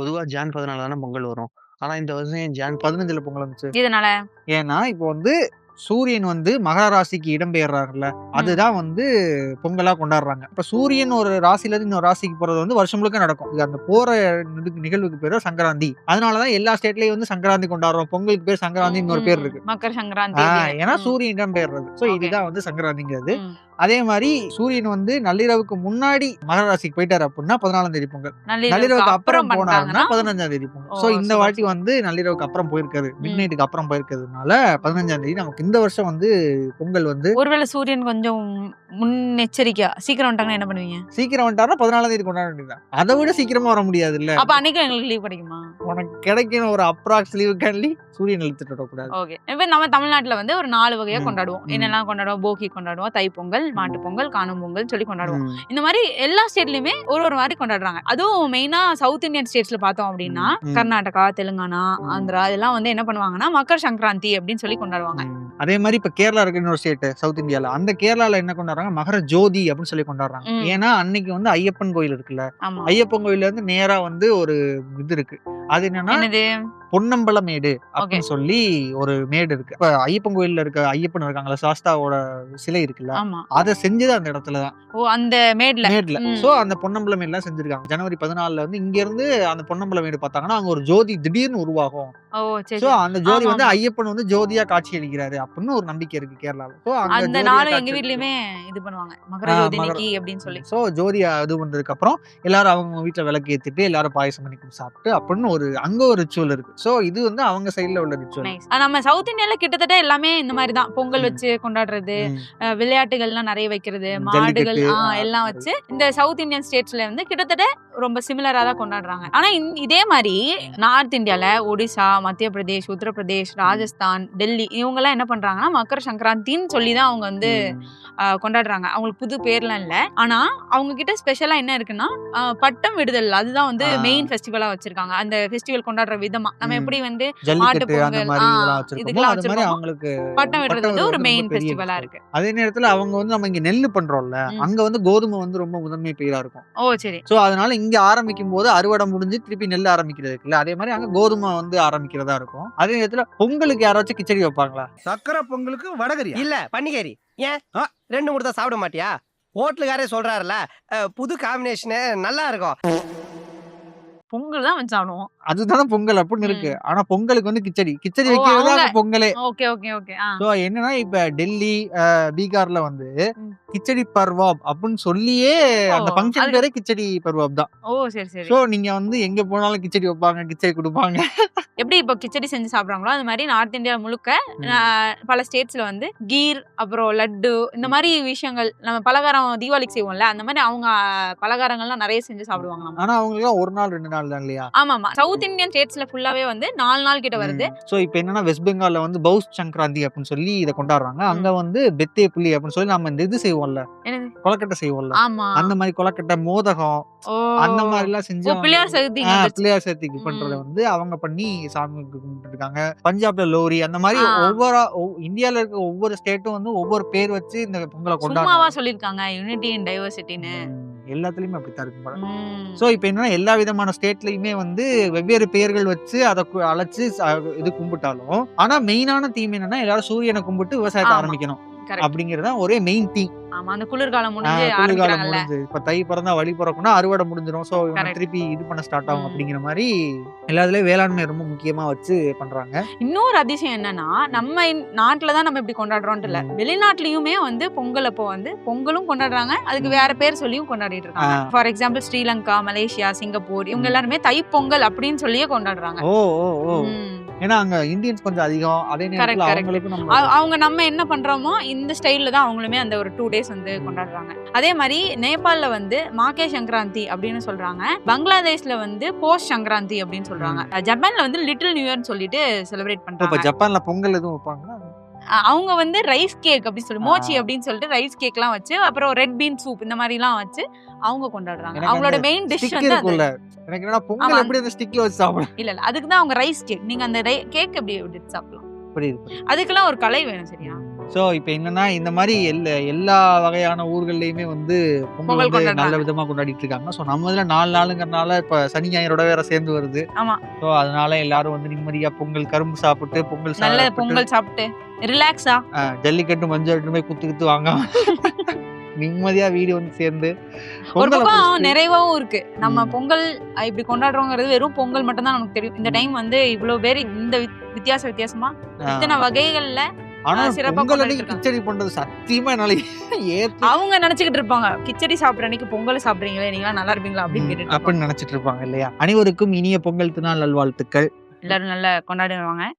பொதுவா ஜான் 14 தானே பொங்கல் வரும். ஆனா இந்த வருஷம் ஜான் 15ல பொங்கல் வந்துச்சு? எதனால? ஏன்னா, இப்போ வந்து சூரியன் வந்து மகர ராசிக்கு இடம்பெயர்றார்ல. அதுதான் வந்து பொங்கலா கொண்டாடுறாங்க. இப்ப சூரியன் ஒரு ராசியில இருந்து இன்னொரு ராசிக்கு போறது வந்து வருஷம் முழுக்க நடக்கும். இது அந்த போற நிகழ்வுக்கு பேரு சங்கராந்தி. அதனால தான் எல்லா ஸ்டேட்லயும் வந்து சங்கராந்தி கொண்டாடுறோம். பொங்கலுக்கு பேர் சங்கராந்தின்னு இன்னொரு பேர். இருக்கு. மக்கர் சங்கராந்தி. ஏன்னா. சூரியன் இடம்பெயர்றது. சோ. இதுதான் வந்து சங்கராந்திங்கிறது. அதே மாரி சூரியன் வந்து நள்ளிரவுக்கு முன்னாடி மகர ராசிக்கு போயிட்டாரு அப்டின்னா 14ஆம் தேதி பொங்கல். நள்ளிரவுக்கு அப்புறம் போனாருன்னா 15ஆம் தேதி பொங்கல். சோ இந்த வாட்டி. வந்து நள்ளிரவுக்கு அப்புறம் போயிருக்காரு. மிட் ம். நைட்க்கு அப்புறம் போயிருக்கிறதுனால 15ஆம் தேதி நமக்கு இந்த வருஷம் வந்து பொங்கல் வந்து ஒருவேளை சூரியன் கொஞ்சம் முன்னெச்சரிக்கையா சீக்கிரம் வந்துட்டாங்கன்னா என்ன பண்ணுவீங்க? சீக்கிரம் வந்துட்டாருன்னா 14ஆம் தேதி கொண்டாட வேண்டியதுதான். அத விட சீக்கிரமா வர முடியாதுல்ல. அப்ப அன்னைக்கும் எங்களுக்கு லீவ் கிடைக்குமா? உனக்கு கிடைக்கிற ஒரு அப்ராக்ஸ் லீவுக்காண்டி சூரியன் இழுத்துட்டு வரக்கூடாது. ஓகே. இப்ப நம்ம தமிழ்நாட்டுல வந்து ஒரு 4 வகையா ம். கொண்டாடுவோம். என்னெல்லாம் கொண்டாடுவோம்? போகி கொண்டாடுவோம், தைப்பொங்கல், மாட்டுப் பொங்கல், காணும் பொங்கல் சொல்லி கொண்டாடுவோம். இந்த மாரி எல்லா ஸ்டேட்லயுமே ஒரு ஒரு மாரி கொண்டாடுறாங்க. அதுவும் மெயினா சவுத் இந்தியன் ஸ்டேட்ஸ்ல பார்த்தோம் அப்படின்னா. கர்நாடகா, தெலுங்கானா. ஆந்திரா இதெல்லாம் வந்து என்ன பண்ணுவாங்கன்னா, மக்கர் சங்கராந்தி அப்படின்னு சொல்லி கொண்டாடுவாங்க. அதே மாரி இப்ப கேரளா இருக்கு இன்னொரு ஸ்டேட் சவுத் இந்தியால. அந்த கேரளால என்ன கொண்டாடுறாங்க? மகர ஜோதி அப்படின்னு சொல்லி கொண்டாடுறாங்க. ஏன்னா அன்னைக்கு வந்து ஐயப்பன் கோயில் இருக்குல்ல. ஐயப்பன் கோயில்ல இருந்து நேரா வந்து ஒரு இது இருக்கு. அது என்னன்னா? பொன்னம்பல மேடு. அப்படின்னு சொல்லி ஒரு மேடு இருக்கு. இப்ப ஐயப்பன் கோயில்ல இருக்க ஐயப்பன் இருக்காங்கல்ல, சாஸ்தாவோட சிலை இருக்குல்ல. அத செஞ்சது அந்த இடத்துல தான். ஓ! அந்த மேட்ல. மேட்ல. சோ அந்த பொன்னம்பல மேடுலாம் செஞ்சிருக்காங்க. ஜனவரி 14ல வந்து இங்க இருந்து அந்த பொன்னம்பல மேடு பார்த்தாங்கன்னா, அங்க ஒரு ஜோதி திடீர்னு உருவாகும். சோ. அந்த ஜோதி வந்து. ஐயப்பன் வந்து ஜோதியா காட்சி அளிக்கிறாரு அப்படின்னு ஒரு நம்பிக்கை இருக்கு கேரளால. சோ அந்த காட்சி எங்க. வீட்லயுமே இது பண்ணுவாங்க. மகர ஆ, ஜோதி மகர இன்னைக்கு அப்படின்னு சொல்லி. சோ ஜோதி இது வந்ததுக்கு அப்புறம் எல்லாரும் அவங்க வீட்ல விளக்கு ஏத்திட்டு எல்லாரும் பாயாசம் பண்ணி சாப்பிட்டு அப்படின்னு ஒரு அங்க ஒரு ரிச்சுவல் இருக்கு. சோ இது வந்து அவங்க சைடுல உள்ள ரிச்சுவல். நம்ம சவுத் இந்தியால கிட்டத்தட்ட எல்லாமே இந்த மாரி தான். பொங்கல். வச்சு கொண்டாடுறது, ம். அ விளையாட்டுகள்லாம் நெறைய வைக்கிறது. மாடுகள் எல்லாம். வச்சு இந்த சவுத் இந்தியன் ஸ்டேட்ஸ்ல வந்து கிட்டத்தட்ட ரொம்ப சிமிலரா தான் கொண்டாடுறாங்க. ஆனா இந் இதே மாரி நார்த் இந்தியால ஒடிசா, மத்திய பிரதேஷ், உத்தரப்பிரதேஷ், ராஜஸ்தான், டெல்லி இவங்கலாம் என்ன பண்றாங்கன்னா, மக்கர சங்கராந்தின்னு சொல்லி தான் அவங்க வந்து கொண்டாடுறாங்க. அவங்களுக்கு புது பேர்லாம் இல்ல. ஆனா அவங்க கிட்ட ஸ்பெஷலா என்ன இருக்குன்னா, பட்டம் விடுதல் அதுதான் வந்து. மெயின் ஃபெஸ்டிவலா வச்சிருக்காங்க. அந்த ஃபெஸ்டிவல் கொண்டாடுற விதமா. நம்ம. எப்படி வந்து மாட்டு பொங்கல் இதுக்கெல்லாம் வச்சிருக்கோமோ, அவங்களுக்கு பட்டம் விடுறது வந்து ஒரு மெயின் ஃபெஸ்டிவலா. இருக்கு. அதே நேரத்துல அவங்க வந்து நம்ம இங்க நெல்லு பண்றோம்ல. அங்க வந்து கோதுமை வந்து ரொம்ப முதன்மை பயிரா இருக்கும். ஓ! சரி. சோ அதனால இங்க ஆரம்பிக்கும்போது அறுவடை முடிஞ்சு திருப்பி நெல் ஆரம்பிக்கிறது இருக்குல்ல, அதே மாரி அங்க கோதுமை வந்து ஆரம்பிக்கிறதா இருக்கும். அதே நேரத்துல பொங்கலுக்கு யாராச்சும் கிச்சடி வைப்பாங்களா? சக்கரை பொங்கலுக்கு வடகரியா இல்ல பன்னிக்கறி ஏன். ரெண்டு கொடுத்தா சாப்பிட மாட்டியா ஹோட்டலுக்காரே சொல்றாருல புது காம்பினேஷனு நல்லா இருக்கும் பொங்கல் தான் வச்சு சாப்பிடுவோம். அதுதானே பொங்கல் அப்படின்னு இருக்கு. ஆனா பொங்கலுக்கு வந்து கிச்சடி. கிச்சடி! வைக்கிறது பொங்கலே. Okay, okay, okay. சோ என்னன்னா இப்ப டெல்லி, பீகார்ல வந்து. கிச்சடி பர்வாப் அப்படின்னு சொல்லியே! அந்த அதுக்கு பேரே கிச்சடி பர்வாப் தான். ஓ! சரி, சரி. சோ நீங்க வந்து எங்க போனாலும் கிச்சடி வைப்பாங்க, கிச்சடி குடுப்பாங்க. எப்படி இப்போ கிச்சடி செஞ்சு சாப்பிடுறாங்களோ, அது மாரி நார்த் இந்தியா முழுக்க பல ஸ்டேட்ஸ்ல வந்து கீர், அப்புறம் லட்டு இந்த மாரி விஷயங்கள் நம்ம பலகாரம் தீபாவளிக்கு செய்வோம்ல, அந்த மாரி அவங்க பலகாரங்கள்லாம் நெறைய செஞ்சு சாப்பிடுவாங்களாமா. ஆனா அவங்களுக்குலாம் 1 நாள் 2 நாள் தான் இல்லையா? ஆமாமா. சவுத் இந்தியன் ஸ்டேட்ஸ்ல ஃபுல்லாவே வந்து 4 நாள் கிட்ட வருது. சோ இப்ப என்னன்னா வெஸ்ட் பெங்கால்ல வந்து பௌஸ் சங்கராந்தி அப்படின்னு சொல்லி இத கொண்டாடுறாங்க. அங்க. வந்து பெத்தே புலி அப்படின்னு சொல்லி நம்ம இந்த இது செய்வோம்ல? கொலக்கட்டை செய்வோம்ல. அந்த மாரி கொலக்கட்டை, மோதகம்! அந்த மாரிலாம் செஞ்சு ஓ! அவங்க பிள்ளையார் சதுர்த்தி. பிள்ளையார் சதுர்த்திக்கு பண்றத. வந்து அவங்க பண்ணி சாமிக்கு கும்பிட்டுட்டு இருக்காங்க. பஞ்சாப்ல லோரி அந்த ஆ. ஒவ்வொரு ஒவ் இந்தியால இருக்க ஒவ்வொரு ஸ்டேட்டும் வந்து ஒவ்வொரு பேர் வச்சு இந்த பொங்கல சும்மாவா கொண்டாடுறாங்க. சொல்லியிருக்காங்க யூனிட்டி இன் டைவர்சிட்டின்னு. எல்லாத்துலயுமே அப்படித்தான் இருக்கும் போல. ம். சோ இப்ப என்னன்னா எல்லா விதமான ஸ்டேட்லயுமே வந்து வெவ்வேறு பெயர்கள் வச்சு அத அழைச்சு இது கும்பிட்டாலும், ஆனா மெயினான தீம் என்னன்னா எல்லாரும் சூரியன கும்பிட்டு விவசாயத்த. ஆரம்பிக்கணும். அப்படிங்கிறது ஒரே மெயின் தீம். ஆமா. அந்த குளிர்காலம் முடிஞ்சு குளிர்காலம். முடிஞ்சு. இப்ப தை பிறந்தா வழி பிறக்கும்னா அறுவடை முடிஞ்சிரும். சோ. திருப்பி இது பண்ண ஸ்டார்ட் ஆகும். அப்படிங்கிற மாரி எல்லா இதுலயும் வேளாண்மை ரொம்ப முக்கியமா வச்சு பண்றாங்க. இன்னொரு அதிசயம் என்னன்னா, நம்ம இந் நாட்டுல தான் நம்ம இப்படி கொண்டாடுறோம்ட்டு இல்ல. வெளிநாட்டுலயுமே வந்து பொங்கல் அப்போ வந்து பொங்கலும் கொண்டாடுறாங்க. அதுக்கு. வேற பேர் சொல்லியும் கொண்டாடிட்டு. இருக்காங்க. For example Sri Lanka, Malaysia, Singapore இவங்க. எல்லாருமே தைப்பொங்கல் அப்படின்னு சொல்லியே கொண்டாடுறாங்க. ஓ! ஓ! ஏன்னா அங்க இந்தியன்ஸ் கொஞ்சம் அதிகம். அதே நேரத்துல. அவங்களுக்கும் நம்ம அவங்க நம்ம என்ன பண்றோமோ இந்த ஸ்டைல்ல தான் அவங்களுமே அந்த ஒரு 2 டேஸ் வந்து. கொண்டாடுறாங்க. அதே மாரி நேபாள்ல வந்து மாகே சங்கராந்தி அப்படின்னு சொல்றாங்க. பங்களாதேஷ்ல வந்து போஸ் சங்கராந்தி அப்படின்னு சொல்றாங்க. ஜப்பான்ல வந்து லிட்டில் நியூ இயர்ன்னு சொல்லிட்டு செலிப்ரேட் ஓ! இப்ப பண்றாங்க. ஜப்பான்ல பொங்கல் எதுவும் வைப்பாங்களா? அவங்க வந்து ரைஸ் கேக் அப்படி சொல்லி. மோச்சி அப்படின்னு சொல்லிட்டு ரைஸ் கேக்லாம் வச்சு, அப்புறம் ரெட் பீன் சூப் இந்த மாரிலாம் வச்சு அவங்க கொண்டாடுறாங்க. அவங்களோட மெயின் டிஷ் வந்து. எனக்கு என்னன்னா பொங்கல் ஆமா. எப்படி அந்த ஸ்டிக்ல வச்சு சாப்பிட இல்ல, இல்ல. அதுக்கு தான் அவங்க ரைஸ் கேக். நீங்க அந்த கேக் எப்படி எடுத்து சாப்பிடலாம். புரியுது. அதுக்கெல்லாம் ஒரு கலை வேணும் சரியா? சோ இப்போ என்னன்னா இந்த மாதிரி எல்லா எல்லா வகையான ஊர்கள்லயுமே வந்து பொங்கல் வந்து. நல்ல விதமா கொண்டாடிட்டு இருக்காங்க ஸோ நம்ம இதுல நாலு நாளுங்கிறனால இப்ப சனி ஞாயிறோட வேற சேர்ந்து வருது ஆமா. ஸோ அதனால எல்லாரும் வந்து நிம்மதியா பொங்கல் கரும்பு சாப்பிட்டு பொங்கல் பொங்கல் சாப்பிட்டு ரிலாக்ஸா ஜல்லிக்கட்டு மஞ்சள் போய் குத்து குத்து வாங்காம. நிம்மதியா வீடு வந்து சேர்ந்து ஒரு பக்கம் நிறைவாவும் இருக்கு. நம்ம. பொங்கல் இப்படி கொண்டாடுறோங்கிறது வெறும் பொங்கல் மட்டும் தான் நமக்கு தெரியும். இந்த டைம் வந்து இவ்வளவு பேர் இந்த வித்- வித்தியாச வித்தியாசமா இத்தனை வகைகள்ல ஆனா பொங்கல் அன்னைக்கு கிச்சடி பண்றது சத்தியமா என்னால அவங்க நினைச்சுக்கிட்டு இருப்பாங்க. கிச்சடி சாப்பிடுற அன்னைக்கு பொங்கல் சாப்பிடுறீங்களே நீங்க நல்லா இருப்பீங்களா அப்படின்னு. அப்படின்னு நினைச்சிட்டு இருப்பாங்க இல்லையா? அனைவருக்கும் இனிய பொங்கல் திருநாள் நல்வாழ்த்துக்கள். எல்லாரும் நல்லா கொண்டாடுவாங்க